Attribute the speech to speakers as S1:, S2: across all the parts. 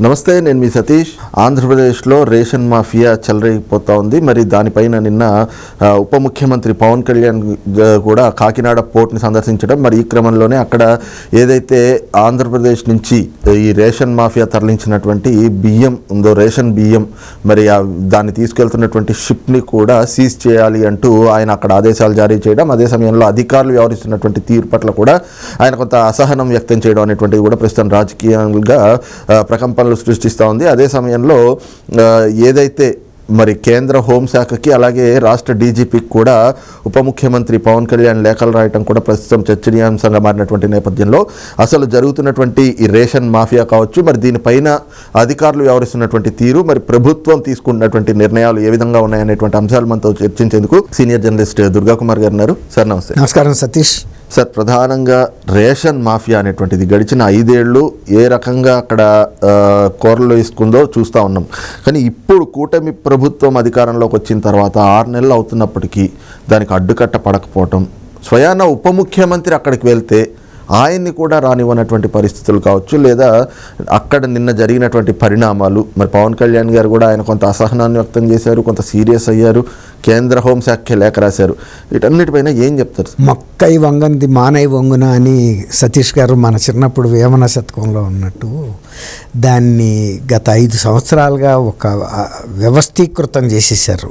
S1: నమస్తే నేను మీ సతీష్. ఆంధ్రప్రదేశ్లో రేషన్ మాఫియా చెలరైపోతా ఉంది. మరి దానిపైన నిన్న ఉప ముఖ్యమంత్రి పవన్ కళ్యాణ్ కూడా కాకినాడ పోర్ట్ని సందర్శించడం. మరి ఈ క్రమంలోనే అక్కడ ఏదైతే ఆంధ్రప్రదేశ్ నుంచి ఈ రేషన్ మాఫియా తరలించినటువంటి బియ్యం ఉందో రేషన్ బియ్యం మరి దాన్ని తీసుకెళ్తున్నటువంటి షిప్ని కూడా సీజ్ చేయాలి అంటూ ఆయన అక్కడ ఆదేశాలు జారీ చేయడం. అదే సమయంలో అధికారులు వ్యవహరిస్తున్నటువంటి తీరు పట్ల కూడా ఆయన కొంత అసహనం వ్యక్తం చేయడం అనేటువంటిది కూడా ప్రస్తుతం రాజకీయంగా ప్రకంప ప్రకంపనలు సృష్టిస్తూ ఉంది. అదే సమయంలో ఏదైతే మరి కేంద్ర హోంశాఖకి అలాగే రాష్ట్ర డీజీపీకి కూడా ఉప ముఖ్యమంత్రి పవన్ కళ్యాణ్ లేఖలు రాయటం కూడా ప్రస్తుతం చర్చనీయాంశంగా మారినటువంటి నేపథ్యంలో అసలు జరుగుతున్నటువంటి ఈ రేషన్ మాఫియా కావచ్చు మరి దీనిపైన అధికారులు వ్యవహరిస్తున్నటువంటి తీరు మరి ప్రభుత్వం తీసుకున్నటువంటి నిర్ణయాలు ఏ విధంగా ఉన్నాయనేటువంటి అంశాలు మనతో చర్చించేందుకు సీనియర్ జర్నలిస్ట్ దుర్గా కుమార్ గారు ఉన్నారు. సార్ నమస్తే.
S2: నమస్కారం సతీష్.
S1: సార్ ప్రధానంగా రేషన్ మాఫియా అనేటువంటిది గడిచిన ఐదేళ్ళు ఏ రకంగా అక్కడ కూరలు ఇసుకుందో చూస్తూ ఉన్నాం. కానీ ఇప్పుడు కూటమి ప్రభుత్వం అధికారంలోకి వచ్చిన తర్వాత ఆరు నెలలు అవుతున్నప్పటికీ దానికి అడ్డుకట్ట పడకపోవటం స్వయాన ఉప ముఖ్యమంత్రి అక్కడికి వెళ్తే ఆయన్ని కూడా రానివ్వనటువంటి పరిస్థితులు కావచ్చు లేదా అక్కడ నిన్న జరిగినటువంటి పరిణామాలు. మరి పవన్ కళ్యాణ్ గారు కూడా ఆయన కొంత అసహనాన్ని వ్యక్తం చేశారు కొంత సీరియస్ అయ్యారు కేంద్ర హోంశాఖ లేఖ రాశారు. వీటన్నిటిపైన ఏం చెప్తారు? మక్కై
S2: మొక్కై వంగంది మానై వంగున అని సతీష్ గారు మన చిన్నప్పుడు వేమన శతకంలో ఉన్నట్టు దాన్ని గత ఐదు సంవత్సరాలుగా ఒక వ్యవస్థీకృతం చేసేసారు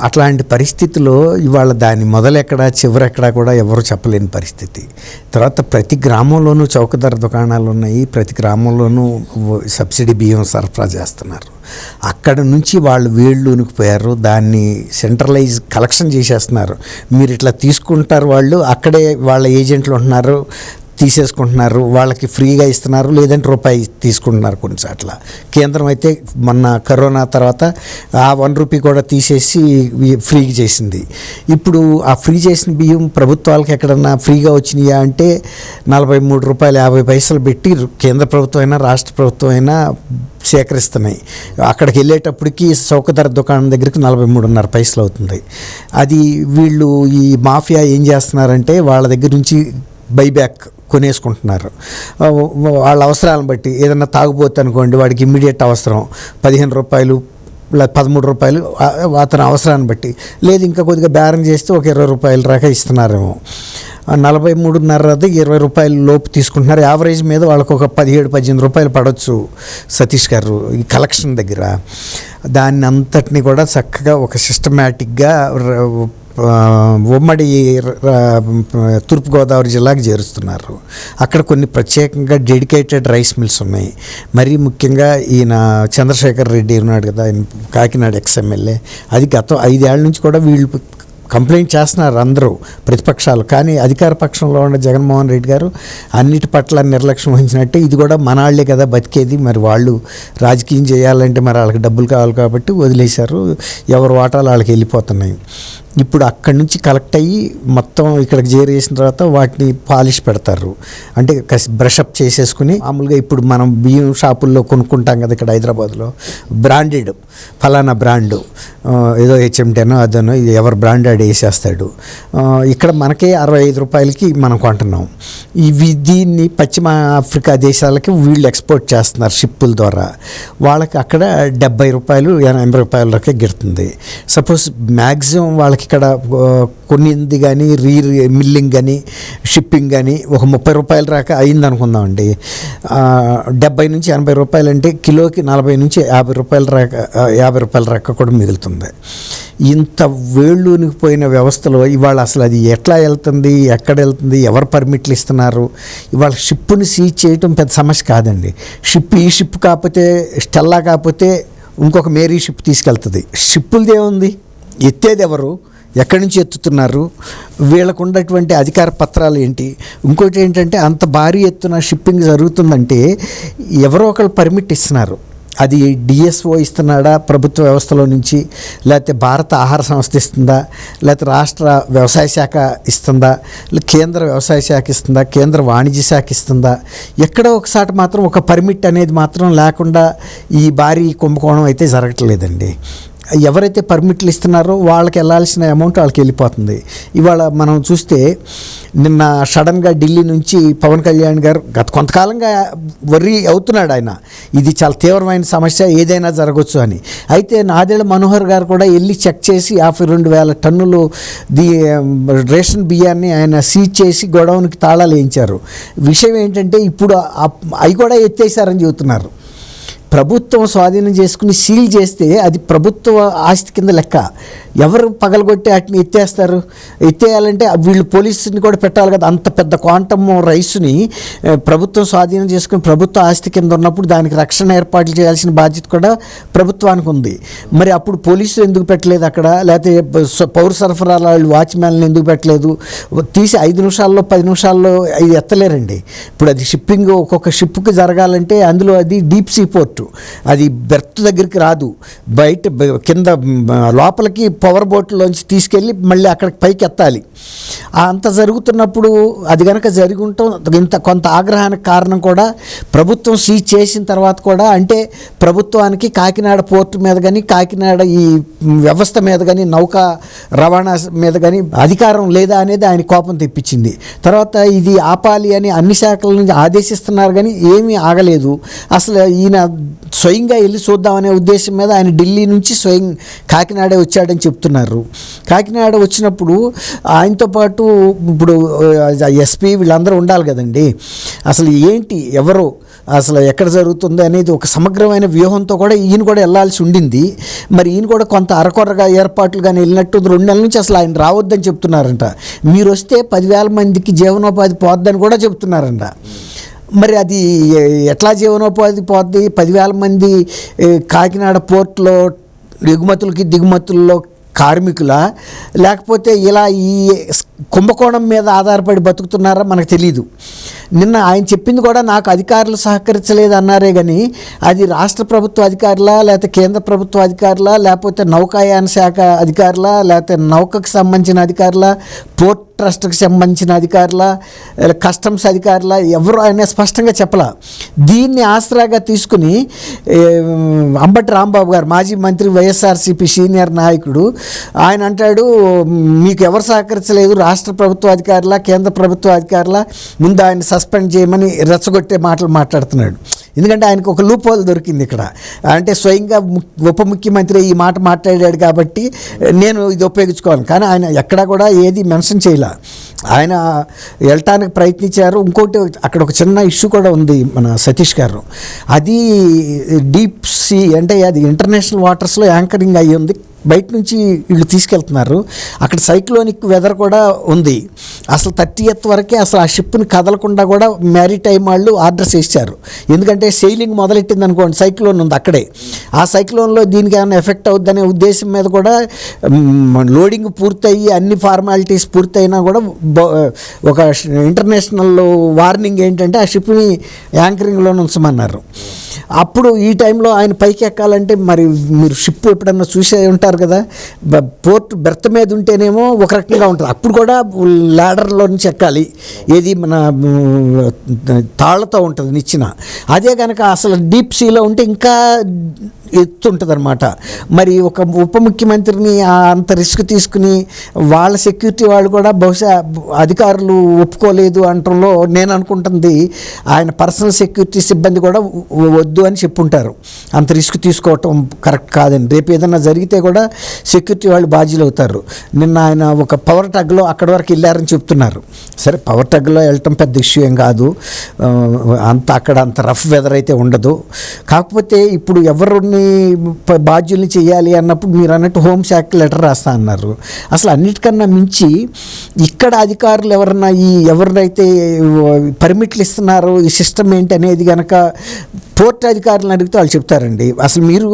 S2: అట్లాంటి పరిస్థితిలో ఇవాళ దాని మొదలెక్కడ చివరెక్కడ కూడా ఎవరు చెప్పలేని పరిస్థితి. తర్వాత ప్రతి గ్రామంలోనూ చౌకధర దుకాణాలు ఉన్నాయి. ప్రతి గ్రామంలోనూ సబ్సిడీ బియ్యం సరఫరా చేస్తున్నారు. అక్కడ నుంచి వాళ్ళు వేళ్ళూనికి పోయారు దాన్ని సెంట్రలైజ్ కలెక్షన్ చేసేస్తున్నారు. మీరు ఇట్లా తీసుకుంటారు వాళ్ళు అక్కడే వాళ్ళ ఏజెంట్లు ఉంటున్నారు. తీసేసుకుంటున్నారు వాళ్ళకి ఫ్రీగా ఇస్తున్నారు లేదంటే రూపాయి తీసుకుంటున్నారు కొన్నిసార్లు కేంద్రం అయితే మొన్న కరోనా తర్వాత ఆ వన్ రూపీ కూడా తీసేసి ఫ్రీగా చేసింది. ఇప్పుడు ఆ ఫ్రీ చేసిన బియ్యం ప్రభుత్వాలకు ఎక్కడన్నా ఫ్రీగా వచ్చినాయా అంటే నలభై మూడు రూపాయలు యాభై పైసలు పెట్టి కేంద్ర ప్రభుత్వం అయినా రాష్ట్ర ప్రభుత్వం అయినా సేకరిస్తున్నాయి. అక్కడికి వెళ్ళేటప్పటికి చౌకధర దుకాణం దగ్గరికి నలభై మూడున్నర పైసలు అవుతుంది. అది వీళ్ళు ఈ మాఫియా ఏం చేస్తున్నారంటే వాళ్ళ దగ్గర నుంచి బైబ్యాక్ కొనేసుకుంటున్నారు. వాళ్ళ అవసరాలను బట్టి ఏదన్నా తాగుపోతే అనుకోండి వాడికి ఇమ్మీడియట్ అవసరం. పదిహేను రూపాయలు పదమూడు రూపాయలు అతని అవసరాన్ని బట్టి. లేదు ఇంకా కొద్దిగా బేరం చేస్తే ఒక ఇరవై రూపాయల దాకా ఇస్తున్నారేమో. నలభై మూడున్నర ఇరవై రూపాయల లోపు తీసుకుంటున్నారు. యావరేజ్ మీద వాళ్ళకు ఒక పదిహేడు పద్దెనిమిది రూపాయలు పడవచ్చు సతీష్ గారు ఈ కలెక్షన్ దగ్గర. దాన్ని అంతటిని కూడా చక్కగా ఒక సిస్టమేటిక్గా ఉమ్మడి తూర్పుగోదావరి జిల్లాకు చేరుస్తున్నారు. అక్కడ కొన్ని ప్రత్యేకంగా డెడికేటెడ్ రైస్ మిల్స్ ఉన్నాయి. మరీ ముఖ్యంగా ఈయన చంద్రశేఖర్ రెడ్డి ఉన్నాడు కదా ఆయన కాకినాడ ఎక్స్ఎమ్మెల్యే అది గత ఐదేళ్ళ నుంచి కూడా వీళ్ళు కంప్లైంట్ చేస్తున్నారు అందరూ ప్రతిపక్షాలు. కానీ అధికార పక్షంలో ఉన్న జగన్మోహన్ రెడ్డి గారు అన్నిటి పట్ల నిర్లక్ష్యం వహించినట్టే ఇది కూడా మనాళ్ళే కదా బతికేది. మరి వాళ్ళు రాజకీయం చేయాలంటే మరి వాళ్ళకి డబ్బులు కావాలి కాబట్టి వదిలేశారు. ఎవరు వాటాలు వాళ్ళకి వెళ్ళిపోతున్నాయి. ఇప్పుడు అక్కడి నుంచి కలెక్ట్ అయ్యి మొత్తం ఇక్కడికి చేరేసిన తర్వాత వాటిని పాలిష్ పెడతారు. అంటే బ్రషప్ చేసేసుకుని మామూలుగా ఇప్పుడు మనం బియ్యం షాపుల్లో కొనుక్కుంటాం కదా ఇక్కడ హైదరాబాద్లో. బ్రాండెడ్ ఫలానా బ్రాండు ఏదో హెచ్ఎంటెనో అదనో ఇది ఎవరు బ్రాండెడ్ వేసేస్తాడు. ఇక్కడ మనకే అరవై ఐదు రూపాయలకి మనం కొంటున్నాం. ఇవి దీన్ని పశ్చిమ ఆఫ్రికా దేశాలకి వీళ్ళు ఎక్స్పోర్ట్ చేస్తున్నారు షిప్పుల ద్వారా. వాళ్ళకి అక్కడ డెబ్బై రూపాయలు ఎనభై రూపాయల వరకే గిడుతుంది సపోజ్ మ్యాక్సిమం వాళ్ళకి ఇక్కడ కొన్నింది కానీ రీ మిల్లింగ్ కానీ షిప్పింగ్ కానీ ఒక ముప్పై రూపాయల రాక అయింది అనుకుందామండి డెబ్బై నుంచి ఎనభై రూపాయలు అంటే కిలోకి నలభై నుంచి యాభై రూపాయల రాక యాభై రూపాయల రాక కూడా మిగులుతుంది. ఇంత వేళ్ళూనికి పోయిన వ్యవస్థలో ఇవాళ అసలు అది ఎట్లా వెళ్తుంది ఎక్కడ వెళ్తుంది ఎవరు పర్మిట్లు ఇస్తున్నారు? ఇవాళ షిప్పుని సీజ్ చేయటం పెద్ద సమస్య కాదండి. షిప్ ఈ షిప్ కాకపోతే స్టెల్లా కాకపోతే ఇంకొక మేరీ షిప్ తీసుకెళ్తుంది. షిప్పులది ఏముంది? ఎత్తేది ఎవరు? ఎక్కడి నుంచి ఎత్తుతున్నారు? వీళ్ళకు ఉన్నటువంటి అధికార పత్రాలు ఏంటి? ఇంకోటి ఏంటంటే అంత భారీ ఎత్తున షిప్పింగ్ జరుగుతుందంటే ఎవరో ఒకళ్ళు పర్మిట్ ఇస్తున్నారు. అది డిఎస్ఓ ఇస్తున్నాడా? ప్రభుత్వ వ్యవస్థలో నుంచి? లేకపోతే భారత ఆహార సంస్థ ఇస్తుందా? లేకపోతే రాష్ట్ర వ్యవసాయ శాఖ ఇస్తుందా? కేంద్ర వ్యవసాయ శాఖ ఇస్తుందా? కేంద్ర వాణిజ్య శాఖ ఇస్తుందా? ఎక్కడో ఒకసారి మాత్రం ఒక పర్మిట్ అనేది మాత్రం లేకుండా ఈ భారీ కుంభకోణం అయితే జరగట్లేదండి. ఎవరైతే పర్మిట్లు ఇస్తున్నారో వాళ్ళకి వెళ్ళాల్సిన అమౌంట్ వాళ్ళకి వెళ్ళిపోతుంది. ఇవాళ మనం చూస్తే నిన్న సడన్గా ఢిల్లీ నుంచి పవన్ కళ్యాణ్ గారు గత కొంతకాలంగా వర్రీ అవుతున్నాడు ఆయన. ఇది చాలా తీవ్రమైన సమస్య ఏదైనా జరగవచ్చు అని. అయితే నాదేళ్ళ మనోహర్ గారు కూడా వెళ్ళి చెక్ చేసి యాభై రెండు వేల టన్నులు ది um, రేషన్ బియ్యాన్ని ఆయన సీజ్ చేసి గొడవనికి తాళాలు వేయించారు. విషయం ఏంటంటే ఇప్పుడు అవి కూడా ఎత్తేసారని చెబుతున్నారు. ప్రభుత్వం స్వాధీనం చేసుకుని సీల్ చేస్తే అది ప్రభుత్వ ఆస్తి కింద లెక్క. ఎవరు పగలగొట్టి వాటిని ఎత్తేస్తారు? ఎత్తేయాలంటే వీళ్ళు పోలీసుని కూడా పెట్టాలి కదా. అంత పెద్ద క్వాంటమ్ రైస్ని ప్రభుత్వం స్వాధీనం చేసుకుని ప్రభుత్వ ఆస్తి కింద ఉన్నప్పుడు దానికి రక్షణ ఏర్పాట్లు చేయాల్సిన బాధ్యత కూడా ప్రభుత్వానికి ఉంది. మరి అప్పుడు పోలీసులు ఎందుకు పెట్టలేదు అక్కడ? లేకపోతే పౌర సరఫరాల వాళ్ళు వాచ్మ్యాన్లు ఎందుకు పెట్టలేదు? తీసి ఐదు నిమిషాల్లో పది నిమిషాల్లో ఇది ఎత్తలేరండి. ఇప్పుడు అది షిప్పింగ్ ఒక్కొక్క షిప్కి జరగాలంటే అందులో అది డీప్ సీ పోర్ట్. అది బెర్త్ దగ్గరికి రాదు. బయట కింద లోపలికి పవర్ బోట్లోంచి తీసుకెళ్ళి మళ్ళీ అక్కడికి పైకి ఎత్తాలి అంత జరుగుతున్నప్పుడు అది కనుక జరిగి ఉండటం ఇంత కొంత ఆగ్రహానికి కారణం కూడా ప్రభుత్వం సీజ్ చేసిన తర్వాత కూడా అంటే ప్రభుత్వానికి కాకినాడ పోర్టు మీద కానీ కాకినాడ ఈ వ్యవస్థ మీద కానీ నౌక రవాణా మీద కానీ అధికారం లేదా అనేది ఆయన కోపం తెప్పించింది. తర్వాత ఇది ఆపాలి అని అన్ని శాఖల నుంచి ఆదేశిస్తున్నారు కానీ ఏమీ ఆగలేదు. అసలు ఈయన స్వయంగా వెళ్ళి చూద్దామనే ఉద్దేశం మీద ఆయన ఢిల్లీ నుంచి స్వయం కాకినాడ వచ్చాడని చెప్తున్నారు. కాకినాడ వచ్చినప్పుడు ఆయనతో పాటు ఇప్పుడు ఎస్పీ వీళ్ళందరూ ఉండాలి కదండి. అసలు ఏంటి ఎవరు అసలు ఎక్కడ జరుగుతుంది అనేది ఒక సమగ్రమైన వ్యూహంతో కూడా ఈయన కూడా వెళ్ళాల్సి ఉండింది. మరి ఈయన కూడా కొంత అరకొరగా ఏర్పాట్లు కానీ వెళ్ళినట్టు రెండు నెలల నుంచి అసలు ఆయన రావద్దని చెప్తున్నారంట. మీరు వస్తే పదివేల మందికి జీవనోపాధి పోద్దని కూడా చెప్తున్నారంట. మరి అది ఎట్లా జీవనోపాధి పోద్ది? పదివేల మంది కాకినాడ పోర్ట్లో ఎగుమతులకి దిగుమతుల్లో కార్మికుల? లేకపోతే ఇలా ఈ కుంభకోణం మీద ఆధారపడి బతుకుతున్నారా? మనకు తెలియదు నిన్న ఆయన చెప్పింది కూడా నాకు అధికారులు సహకరించలేదు అన్నారే కానీ అది రాష్ట్ర ప్రభుత్వ అధికారులా లేకపోతే కేంద్ర ప్రభుత్వ అధికారులా లేకపోతే నౌకాయాన శాఖ అధికారులా లేకపోతే నౌకకు సంబంధించిన అధికారులా పోర్ట్ ట్రస్ట్కి సంబంధించిన అధికారుల కస్టమ్స్ అధికారుల ఎవరు ఆయన స్పష్టంగా చెప్పలా. దీన్ని ఆసరాగా తీసుకుని అంబటి రాంబాబు గారు మాజీ మంత్రి వైఎస్ఆర్సీపీ సీనియర్ నాయకుడు ఆయన అంటాడు మీకు ఎవరు సహకరించలేదు రాష్ట్ర ప్రభుత్వ అధికారుల కేంద్ర ప్రభుత్వ అధికారుల ముందు ఆయన సస్పెండ్ చేయమని రెచ్చగొట్టే మాటలు మాట్లాడుతున్నాడు. ఎందుకంటే ఆయనకు ఒక లూప్ హోల్ దొరికింది ఇక్కడ. అంటే స్వయంగా ఉప ముఖ్యమంత్రి ఈ మాట మాట్లాడాడు కాబట్టి నేను ఇది ఉపయోగించుకోవాలి. కానీ ఆయన ఎక్కడా కూడా ఏది మెన్షన్ చేయలే. ఆయన వెళ్ళటానికి ప్రయత్నించారు. ఇంకోటి అక్కడ ఒక చిన్న ఇష్యూ కూడా ఉంది మన సతీష్ గారు. అది డీప్ సీ అంటే అది ఇంటర్నేషనల్ వాటర్స్లో యాంకరింగ్ అయ్యి ఉంది. బయట నుంచి వీళ్ళు తీసుకెళ్తున్నారు. అక్కడ సైక్లోనిక్ వెదర్ కూడా ఉంది. అసలు థర్టీ ఎత్ వరకే అసలు ఆ షిప్ని కదలకుండా కూడా మ్యారిటైమ్ వాళ్ళు ఆర్డర్స్ ఇచ్చారు ఎందుకంటే సెయిలింగ్ మొదలెట్టింది అనుకోండి సైక్లోన్ ఉంది అక్కడే. ఆ సైక్లోన్లో దీనికి ఏమైనా ఎఫెక్ట్ అవుద్దనే ఉద్దేశం మీద కూడా లోడింగ్ పూర్తయి అన్ని ఫార్మాలిటీస్ పూర్తయినా కూడా బ- ఒక ఇంటర్నేషనల్ వార్నింగ్ ఏంటంటే ఆ షిప్ని యాంకరింగ్లో ఉంచమన్నారు. అప్పుడు ఈ టైంలో ఆయన పైకి ఎక్కాలంటే మరి మీరు షిప్ ఎప్పుడన్నా చూసే ఉంటారు? కదా పోర్ట్ బెర్త్ మీద ఉంటేనేమో ఒక రకంగా ఉంటుంది. అప్పుడు కూడా లాడర్లో నుంచి ఎక్కాలి. ఏది మన తాళ్ళతో తాళ్ళతో ఉంటుంది నిచ్చిన. అదే కనుక అసలు డీప్ సీలో ఉంటే ఇంకా ఎత్తుంటుంది అనమాట మరి ఒక ఉప ముఖ్యమంత్రిని అంత రిస్క్ తీసుకుని వాళ్ళ సెక్యూరిటీ వాళ్ళు కూడా బహుశా అధికారులు ఒప్పుకోలేదు అనటంలో నేను అనుకుంటుంది ఆయన పర్సనల్ సెక్యూరిటీ సిబ్బంది కూడా వద్దు అని చెప్పుంటారు. అంత రిస్క్ తీసుకోవటం కరెక్ట్ కాదని. రేపు ఏదైనా జరిగితే కూడా సెక్యూరిటీ వాళ్ళు బాధ్యులు అవుతారు నిన్న ఆయన ఒక పవర్ టగ్లో అక్కడి వరకు వెళ్ళారని చెప్తున్నారు. సరే పవర్ టగ్లో వెళ్ళటం పెద్ద ఇష్యూ ఏం కాదు. అంత అక్కడ అంత రఫ్ వెదర్ అయితే ఉండదు. కాకపోతే ఇప్పుడు ఎవరిని ప- బాధ్యుల్ని చేయాలి అన్నప్పుడు మీరు అన్నట్టు హోంశాఖ లెటర్ రాస్తా అన్నారు. అసలు అన్నిటికన్నా మించి ఇక్కడ అధికారులు ఎవరన్నా ఈ ఎవరినైతే పర్మిట్లు ఇస్తున్నారో ఈ సిస్టమ్ ఏంటి అనేది కనుక పోర్ట్ అధికారులను అడిగితే వాళ్ళు చెప్తారండి. అసలు మీరు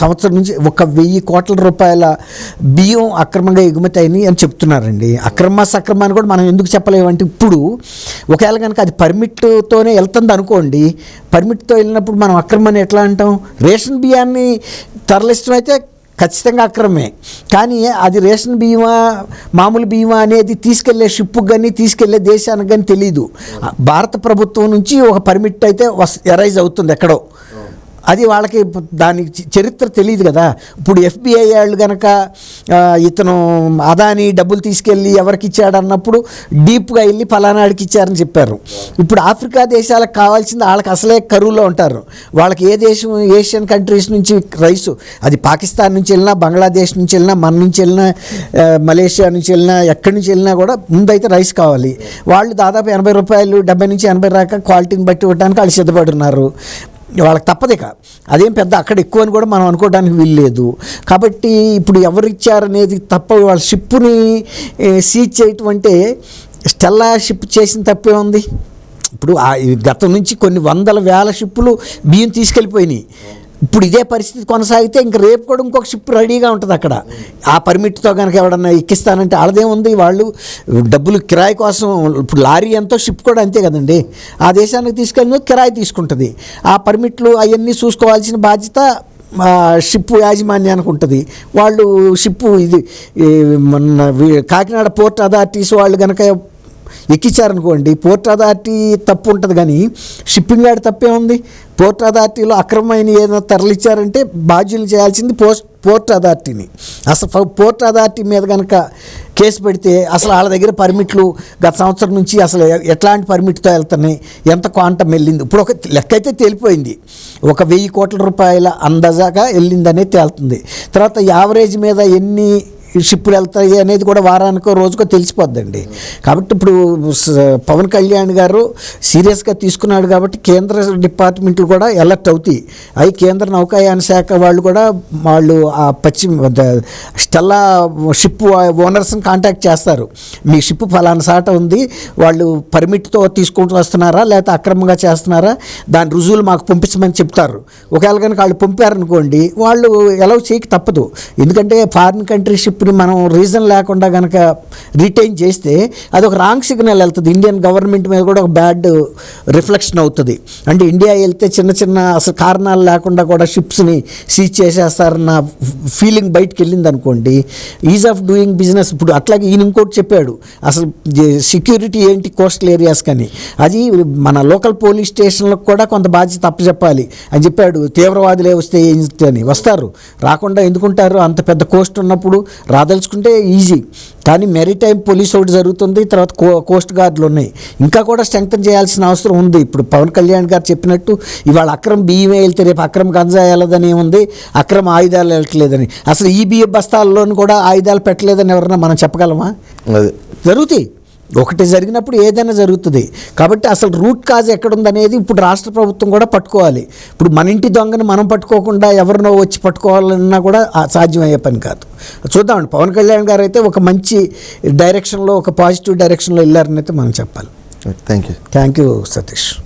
S2: సంవత్సరం నుంచి ఒక వెయ్యి కోట్ల రూపాయల బియ్యం అక్రమంగా ఎగుమతి అయినాయి అని చెప్తున్నారండి. అక్రమ సక్రమాన్ని కూడా మనం ఎందుకు చెప్పలేమంటే ఇప్పుడు ఒకవేళ కనుక అది పర్మిట్తోనే వెళ్తుంది అనుకోండి పర్మిట్తో వెళ్ళినప్పుడు మనం అక్రమాన్ని ఎట్లా అంటాం? రేషన్ బియ్యాన్ని తరలిష్టం అయితే ఖచ్చితంగా అక్రమే. కానీ అది రేషన్ బీమా మామూలు బీమా అనేది తీసుకెళ్ళే షిప్కి కానీ తీసుకెళ్ళే దేశానికి కానీ తెలియదు భారత ప్రభుత్వం నుంచి ఒక పర్మిట్ అయితే వస్ ఎరైజ్ అవుతుంది ఎక్కడో. అది వాళ్ళకి దానికి చరిత్ర తెలియదు కదా. ఇప్పుడు ఎఫ్బిఐ వాళ్ళు కనుక ఇతను అదాని డబ్బులు తీసుకెళ్ళి ఎవరికి ఇచ్చాడు అన్నప్పుడు డీప్గా వెళ్ళి ఫలానాడికి ఇచ్చారని చెప్పారు. ఇప్పుడు ఆఫ్రికా దేశాలకు కావాల్సింది వాళ్ళకి అసలే కరువులో ఉంటారు. వాళ్ళకి ఏ దేశం ఏషియన్ కంట్రీస్ నుంచి రైసు అది పాకిస్తాన్ నుంచి వెళ్ళినా బంగ్లాదేశ్ నుంచి వెళ్ళినా మన నుంచి వెళ్ళినా మలేషియా నుంచి వెళ్ళినా ఎక్కడి నుంచి వెళ్ళినా కూడా ముందైతే రైస్ కావాలి. వాళ్ళు దాదాపు ఎనభై రూపాయలు డెబ్బై నుంచి ఎనభై రాక క్వాలిటీని బట్టి ఇవ్వడానికి వాళ్ళు సిద్ధపడున్నారు. వాళ్ళకి తప్పదిక అదేం పెద్ద అక్కడ ఎక్కువ అని కూడా మనం అనుకోవడానికి వీల్లేదు కాబట్టి ఇప్పుడు ఎవరు ఇచ్చారనేది తప్ప వాళ్ళ షిప్పుని సీజ్ చేయటం అంటే స్టెల్లా షిప్ చేసిన తప్పే ఉంది. ఇప్పుడు ఆ గతం నుంచి కొన్ని వందల వేల షిప్పులు బియ్యం తీసుకెళ్ళిపోయినాయి. ఇప్పుడు ఇదే పరిస్థితి కొనసాగితే ఇంక రేపు కూడా ఇంకొక షిప్ రెడీగా ఉంటుంది అక్కడ. ఆ పర్మిట్తో కనుక ఎవడన్నా ఎక్కిస్తానంటే వాళ్ళదేముంది వాళ్ళు డబ్బులు కిరాయి కోసం ఇప్పుడు లారీ ఎంతో షిప్ కూడా అంతే కదండి. ఆ దేశానికి తీసుకెళ్ళిన కిరాయి తీసుకుంటుంది. ఆ పర్మిట్లు అవన్నీ చూసుకోవాల్సిన బాధ్యత షిప్ యాజమాన్యానికి ఉంటుంది. వాళ్ళు షిప్పు ఇది మన మొన్న కాకినాడ పోర్ట్ అథారిటీస్ వాళ్ళు కనుక ఎక్కించారనుకోండి పోర్ట్ అథారిటీ తప్పు ఉంటుంది కానీ షిప్పింగ్ యార్డ్ తప్పే ఉంది. పోర్ట్ అథారిటీలో అక్రమమైన ఏదైనా తరలిచ్చారంటే బాధ్యులు చేయాల్సింది పోస్ట్ పోర్ట్ అథారిటీని. అసలు పోర్ట్ అథారిటీ మీద కనుక కేసు పెడితే అసలు వాళ్ళ దగ్గర పర్మిట్లు గత సంవత్సరం నుంచి అసలు ఎట్లాంటి పర్మిట్తో వెళ్తున్నాయి? ఎంత క్వాంటం వెళ్ళింది? ఇప్పుడు ఒక లెక్క అయితే తేలిపోయింది. ఒక వెయ్యి కోట్ల రూపాయల అందాజాగా వెళ్ళిందనే తేలుతుంది. తర్వాత యావరేజ్ మీద ఎన్ని షిప్పులు వెళ్తాయి అనేది కూడా వారానికో రోజుకో తెలిసిపోద్దండి. కాబట్టి ఇప్పుడు పవన్ కళ్యాణ్ గారు సీరియస్గా తీసుకున్నాడు కాబట్టి కేంద్ర డిపార్ట్మెంట్లు కూడా అలర్ట్ అవుతాయి. అవి కేంద్ర నౌకాయాన శాఖ వాళ్ళు కూడా వాళ్ళు ఆ పశ్చిమ స్టెల్లా షిప్ ఓనర్స్ని కాంటాక్ట్ చేస్తారు. మీ షిప్ ఫలానా సాట ఉంది వాళ్ళు పర్మిట్తో తీసుకుంటూ వస్తున్నారా లేకపోతే అక్రమంగా చేస్తున్నారా దాని రుజువులు మాకు పంపించమని చెప్తారు. ఒకవేళ కనుక వాళ్ళు పంపారనుకోండి వాళ్ళు ఎలా చేయక తప్పదు. ఎందుకంటే ఫారిన్ కంట్రీ షిప్ ఇప్పుడు మనం రీజన్ లేకుండా కనుక రిటైన్ చేస్తే అది ఒక రాంగ్ సిగ్నల్ వెళ్తుంది. ఇండియన్ గవర్నమెంట్ మీద కూడా ఒక బ్యాడ్ రిఫ్లెక్షన్ అవుతుంది. అంటే ఇండియా వెళ్తే చిన్న చిన్న అసలు కారణాలు లేకుండా కూడా షిప్స్ని సీజ్ చేసేస్తారన్న ఫీలింగ్ బయటకు వెళ్ళింది అనుకోండి ఈజ్ ఆఫ్ డూయింగ్ బిజినెస్ ఇప్పుడు అట్లాగే ఈయన ఇంకోటి చెప్పాడు అసలు సెక్యూరిటీ ఏంటి కోస్టల్ ఏరియాస్ కానీ అది మన లోకల్ పోలీస్ స్టేషన్లకు కూడా కొంత బాధ్యత అప్పచెప్పాలి అని చెప్పాడు. తీవ్రవాదులే వస్తే ఏం అని. వస్తారు. రాకుండా ఎందుకుంటారు? అంత పెద్ద కోస్ట్ ఉన్నప్పుడు రాదలుచుకుంటే ఈజీ. కానీ మెరిటైమ్ పోలీస్ ఒకటి జరుగుతుంది తర్వాత కో కోస్ట్ గార్డులు ఉన్నాయి. ఇంకా కూడా స్ట్రెంగ్తన్ చేయాల్సిన అవసరం ఉంది. ఇప్పుడు పవన్ కళ్యాణ్ గారు చెప్పినట్టు ఇవాళ అక్రమ బియ్యమే వెళ్తే రేపు అక్రమ గంజా వెళ్ళదని ఏముంది? అక్రమ ఆయుధాలు వెళ్ళట్లేదని. అసలు ఈ బియ్య బస్తాల్లోనూ కూడా ఆయుధాలు పెట్టలేదని ఎవరన్నా మనం చెప్పగలమా? జరుగుతాయి. ఒకటి జరిగినప్పుడు ఏదైనా జరుగుతుంది. కాబట్టి అసలు రూట్ కాజ్ ఎక్కడుందనేది ఇప్పుడు రాష్ట్ర ప్రభుత్వం కూడా పట్టుకోవాలి. ఇప్పుడు మన ఇంటి దొంగని మనం పట్టుకోకుండా ఎవరినో వచ్చి పట్టుకోవాలన్నా కూడా సాధ్యమయ్యే పని కాదు. చూద్దామండి. పవన్ కళ్యాణ్ గారు అయితే ఒక మంచి డైరెక్షన్లో ఒక పాజిటివ్ డైరెక్షన్లో వెళ్ళారని అయితే మనం చెప్పాలి.
S1: Thank you
S2: thank you Satish